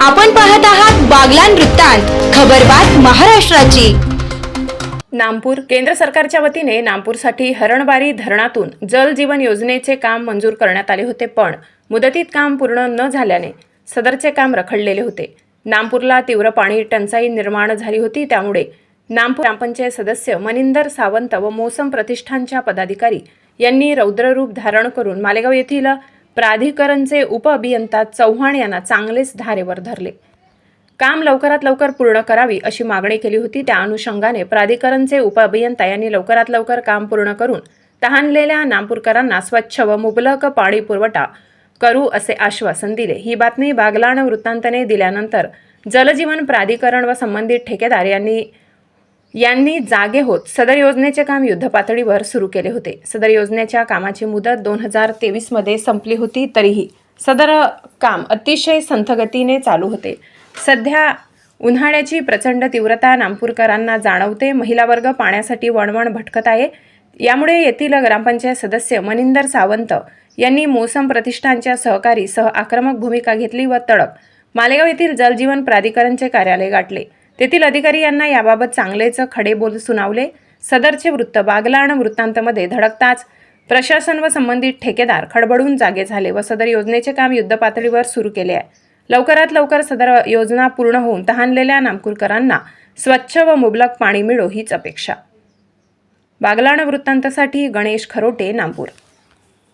आपण पाहत आहात बागलान वृत्तांत खबरबात महाराष्ट्राची. नामपूर केंद्र सरकारच्या वतीने नामपूरसाठी हरणबारी धरणातून जल जीवन योजनेचे काम मंजूर करण्यात आले होते पण मुदतीत काम पूर्ण न झाल्याने सदरचे काम रखडलेले होते. नामपूरला तीव्र पाणी टंचाई निर्माण झाली होती त्यामुळे नामपूर ग्रामपंचायत सदस्य मनिंदर सावंत व मोसम प्रतिष्ठानच्या पदाधिकारी यांनी रौद्ररूप धारण करून मालेगाव येथील प्राधिकरणचे उपअभियंता चव्हाण यांना चांगलेच धारेवर धरले. काम लवकरात लवकर पूर्ण करावी अशी मागणी केली होती. त्या अनुषंगाने प्राधिकरणचे उपअभियंता यांनी लवकरात लवकर काम पूर्ण करून तहानलेल्या नामपूरकरांना स्वच्छ व मुबलक पाणी पुरवठा करू असे आश्वासन दिले. ही बातमी बागलाण वृत्तांतने दिल्यानंतर जलजीवन प्राधिकरण व संबंधित ठेकेदार यांनी यांनी जागे होत सदर योजनेचे काम युद्धपातळीवर सुरू केले होते. सदर योजनेच्या कामाची मुदत दोन हजार तेवीसमध्ये संपली होती तरीही सदर काम अतिशय संथगतीने चालू होते. सध्या उन्हाळ्याची प्रचंड तीव्रता नामपूरकरांना जाणवते. महिला वर्ग पाण्यासाठी वणवण भटकत आहे. यामुळे येथील ग्रामपंचायत सदस्य मनिंदर सावंत यांनी मोसम प्रतिष्ठानच्या सहकारी सह आक्रमक भूमिका घेतली व तडक मालेगाव येथील जलजीवन प्राधिकरणचे कार्यालय गाठले. तेथील अधिकारी यांना याबाबत चांगलेच खडेबोल सुनावले. सदरचे वृत्त बागलाण वृत्तांतमध्ये धडकताच प्रशासन व संबंधित ठेकेदार खडबडून जागे झाले व सदर योजनेचे काम युद्धपातळीवर सुरू केले आहे. लवकरात लवकर सदर योजना पूर्ण होऊन तहानलेल्या नामपूरकरांना स्वच्छ व मुबलक पाणी मिळो हीच अपेक्षा. बागलाण वृत्तांतासाठी गणेश खरोटे नामपूर